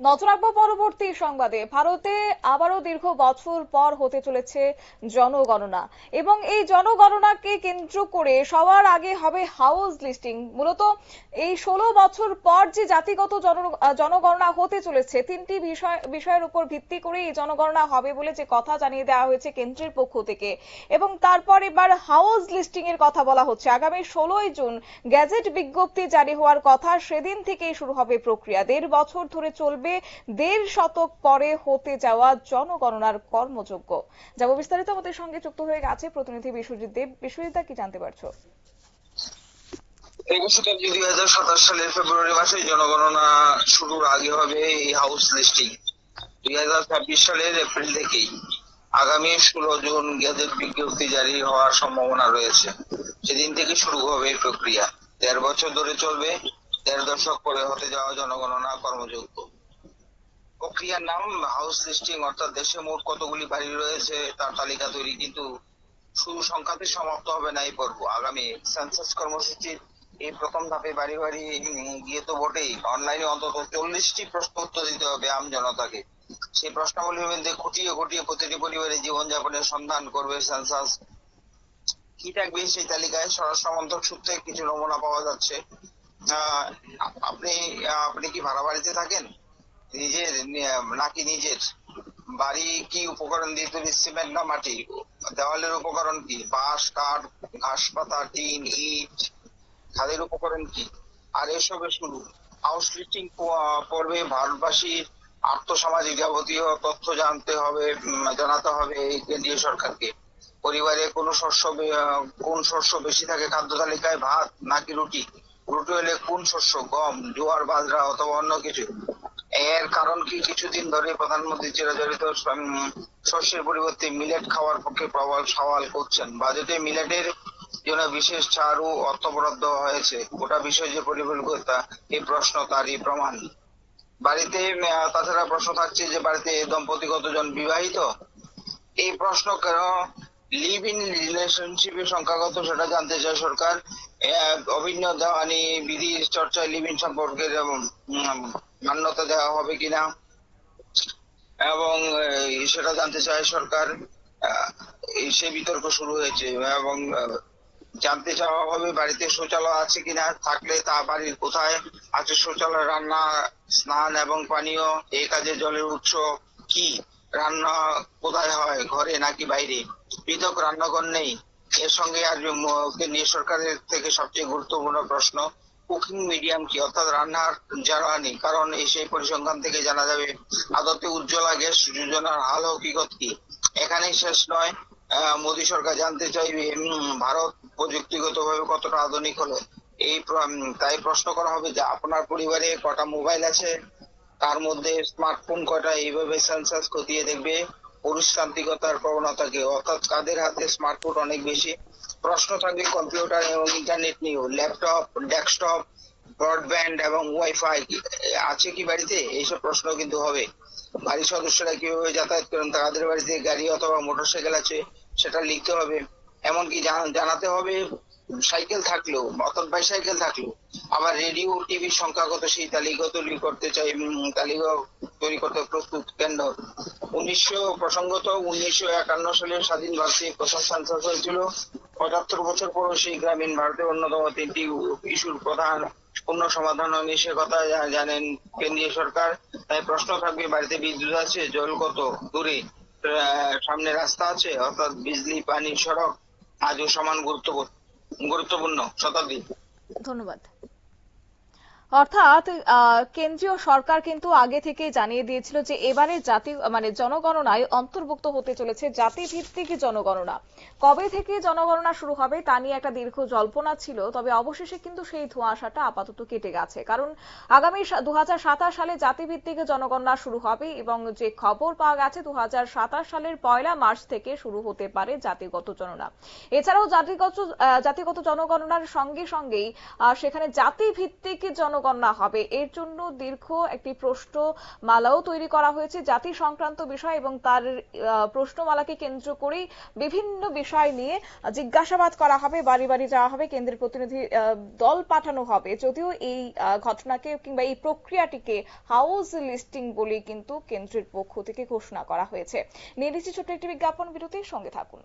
নজর রাখব পরবর্তী সংবাদে। ভারতে আবারও দীর্ঘ বছর পর হতে চলেছে জনগণনা। এবং এই জনগণনাকে কেন্দ্র করে সবার আগে হবে হাউস লিস্টিং। মূলত এই ষোলো বছর পর যে জাতিগত জনগণনা হতে চলেছে, তিনটি বিষয়, বিষয়ের উপর ভিত্তি করে এই জনগণনা হবে বলে যে কথা জানিয়ে দেওয়া হয়েছে কেন্দ্রের পক্ষ থেকে। এবং তারপর এবার হাউস লিস্টিং এর কথা বলা হচ্ছে। আগামী ষোলোই জুন গ্যাজেট বিজ্ঞপ্তি জারি হওয়ার কথা সেদিন থেকেই শুরু হবে প্রক্রিয়া। দেড় বছর ধরে চলবে দেড় শতক পরে হতে যাওয়া জনগণনার কর্মযোগ্য। যাব বিস্তারিত আমাদের সঙ্গে যুক্ত হয়ে গেছে প্রতিনিধি বিশ্বজিৎ দেব। বিশ্বজিৎ কি জানতে পারছ? দুই হাজার সাতাশ সালের ফেব্রুয়ারি মাসে জনগণনা শুরুর আগে হবে এই হাউস লিস্টিং দুই হাজার ছাব্বিশ সালের এপ্রিল থেকেই। আগামী ষোলো জুন গ্যাজেট বিজ্ঞপ্তি জারি হওয়ার সম্ভাবনা রয়েছে। সেদিন থেকে শুরু হবে এই প্রক্রিয়া। দেড় বছর ধরে চলবে। দেড় দশক পরে হতে যাওয়া জনগণনা কর্মযোগ্য। প্রক্রিয়ার নাম হাউস লিস্টিং অর্থাৎ দেশে মোট কতগুলি বাড়ি রয়েছে, তার তালিকা তৈরি কিন্তু শুরু সংখ্যাতে সমাপ্ত হবে না এই পর্ব। আগামী সেন্সাস কর্মসূচির এই প্রথম ধাপে বাড়ি বাড়ি গিয়ে তো বটেই। অনলাইনে অন্তত চল্লিশটি প্রশ্ন উত্তর দিতে হবে আম জনতাকে। সেই প্রশ্নাবলীর মধ্যে খুঁটিয়ে খুঁটিয়ে প্রতিটি পরিবারের জীবনযাপনের সন্ধান করবে সেন্সাস কি থাকবে সেই তালিকায়? স্বরাষ্ট্র মন্ত্রক সূত্রে কিছু নমুনা পাওয়া যাচ্ছে। আপনি আপনি কি ভাড়া বাড়িতে থাকেন? নিজের নাকি নিজের? বাড়ি কি উপকরণ দিয়ে তৈরি? সিমেন্ট না মাটি? দেওয়ালের উপকরণ কি? বাঁশ, কাঠ, ঘাস পাতা, টিন, ইট খাদের উপকরণ কি? আর এসবের শুরু। হাউস লিস্টিং পর্বে ভারতবাসীর আর্থসামাজিক যাবতীয় তথ্য জানতে হবে জানাতে হবে কেন্দ্রীয় সরকারকে। পরিবারে কোন শস্য কোন শস্য বেশি থাকে? খাদ্য তালিকায় ভাত নাকি রুটি? রুটি হলে কোন শস্য? গম, জোয়ার, বাজরা অথবা অন্য কিছু? এর কারণ কি? কিছুদিন ধরে প্রধানমন্ত্রী চিরাচরিত শস্যের পরিবর্তে মিলেট খাওয়ার পক্ষে প্রবল সওয়াল করছেন। বাজেটে মিলেটের জন্য বিশেষ ছাড় ও অর্থ বরাদ্দ হয়েছে। গোটা বিষয় যে পরিকল্পিতা এই প্রশ্ন তারই প্রমাণ। বাড়িতে তাছাড়া প্রশ্ন থাকছে যে বাড়িতে দম্পতি কতজন বিবাহিত? এই প্রশ্ন কেন লিভ ইন রিলেশনশিপের সংখ্যা কত সেটা জানতে চায় সরকার। অভিন্ন দেওয়ানি বিধি চর্চায় লিভ ইন সম্পর্কের উম, মান্যতা দেওয়া হবে কিনা? এবং সেটা জানতে চায় সরকার সে বিতর্ক শুরু হয়েছে এবং জানতে চাওয়া হবে বাড়িতে শৌচালয় আছে কিনা, থাকলে তা বাড়ির কোথায় আছে? শৌচালয়, রান্না, স্নান এবং পানীয় এই কাজে জলের উৎস কি? রান্না কোথায় হয়, ঘরে নাকি বাইরে? পৃথক রান্নাঘর নেই। এর সঙ্গে আর ম- কেন্দ্রীয় সরকারের থেকে সবচেয়ে গুরুত্বপূর্ণ প্রশ্ন কুকিং মিডিয়াম কি? অর্থাৎ রান্নার জ্বালানি কারণ এই সেই পরিসংখ্যান থেকে জানা যাবে আদতে উজ্জ্বলা গ্যাস যোজনার হাল হকিকত কি? এখানেই শেষ নয়। মোদী সরকার জানতে চাইবে ভারত প্রযুক্তিগত ভাবে কতটা আধুনিক হলো? এই তাই প্রশ্ন করা হবে যে আপনার পরিবারে কটা মোবাইল আছে? তার মধ্যে স্মার্টফোন কটা, এইভাবে সেন্সাস খতিয়ে দেখবে। পুরুষতান্ত্রিকতার প্রবণতাকে অর্থাৎ কাদের হাতে স্মার্টফোন অনেক বেশি? প্রশ্ন থাকবে কম্পিউটার এবং ইন্টারনেট নিয়েও, ল্যাপটপ, ডেস্কটপ, ব্রডব্যান্ড এবং ওয়াইফাই আছে কি বাড়িতে? এইসব প্রশ্ন কিন্তু হবে। বাড়ির সদস্যরা কীভাবে যাতায়াত করেন? তাদের বাড়িতে গাড়ি অথবা মোটরসাইকেল আছে, সেটা লিখতে হবে। এমনকি জান- জানাতে হবে, সাইকেল থাকলেও, অর্থাৎ বাইসাইকেল থাকলেও। আবার রেডিও, টিভির সংখ্যা কত সেই তালিকা তৈরি করতে চাই তালিকা তৈরি করতে প্রস্তুত। কেন্দ্র। উনিশশো প্রসঙ্গত উনিশশো একান্ন সালের স্বাধীন ভারতে প্রথম সেন্সাস হয়েছিল। পঁচাত্তর বছর সেই গ্রামীণ ভারতের অন্যতম তিনটি ইস্যুর প্রধান পূর্ণ সমাধান হয়নি সে কথা জানেন কেন্দ্রীয় সরকার। তাই প্রশ্ন থাকবে, বাড়িতে বিদ্যুৎ আছে, জল কত দূরে? সামনে রাস্তা আছে, অর্থাৎ বিজলি, পানি, সড়ক আজও সমান গুরুত্বপূর্ণ গুরুত্বপূর্ণ শতাব্দী। ধন্যবাদ। অর্থাৎ কেন্দ্রীয় সরকার কিন্তু আগে থেকে জানিয়ে দিয়েছিল যে এবারে জাতি মানে জনগণনায় অন্তর্ভুক্ত হতে চলেছে জাতি ভিত্তিক জনগণনা। কবে থেকে জনগণনা শুরু হবে তা নিয়ে একটা দীর্ঘ জল্পনা ছিল, তবে অবশেষে কিন্তু সেই ধোঁয়াশাটা আপাতত কেটে গেছে। কারণ আগামী দু হাজার সাতাশ সালে জাতিভিত্তিক জনগণনা শুরু হবে এবং যে খবর পাওয়া গেছে দু হাজার সাতাশ সালের পয়লা মার্চ থেকে শুরু হতে পারে জাতিগত জননা। এছাড়াও জাতিগত জাতিগত জনগণনার সঙ্গে সঙ্গেই সেখানে জাতিভিত্তিক জনগণনা জনগণনা হবে। এর জন্য দীর্ঘ একটি প্রশ্নমালাও তৈরি করা হয়েছে জাতি সংক্রান্ত বিষয় এবং তার প্রশ্নমালাকে কেন্দ্র করেই বিভিন্ন বিষয় নিয়ে জিজ্ঞাসাবাদ করা হবে, বাড়ি বাড়ি যাওয়া হবে, কেন্দ্রের প্রতিনিধি দল পাঠানো হবে। যদিও এই ঘটনাকে কিংবা এই প্রক্রিয়াটিকে হাউস লিস্টিং বলে কিন্তু কেন্দ্রের পক্ষ থেকে ঘোষণা করা হয়েছে। নিয়ে নিচ্ছি ছোট্ট একটি বিজ্ঞাপন বিরতির সঙ্গে থাকুন।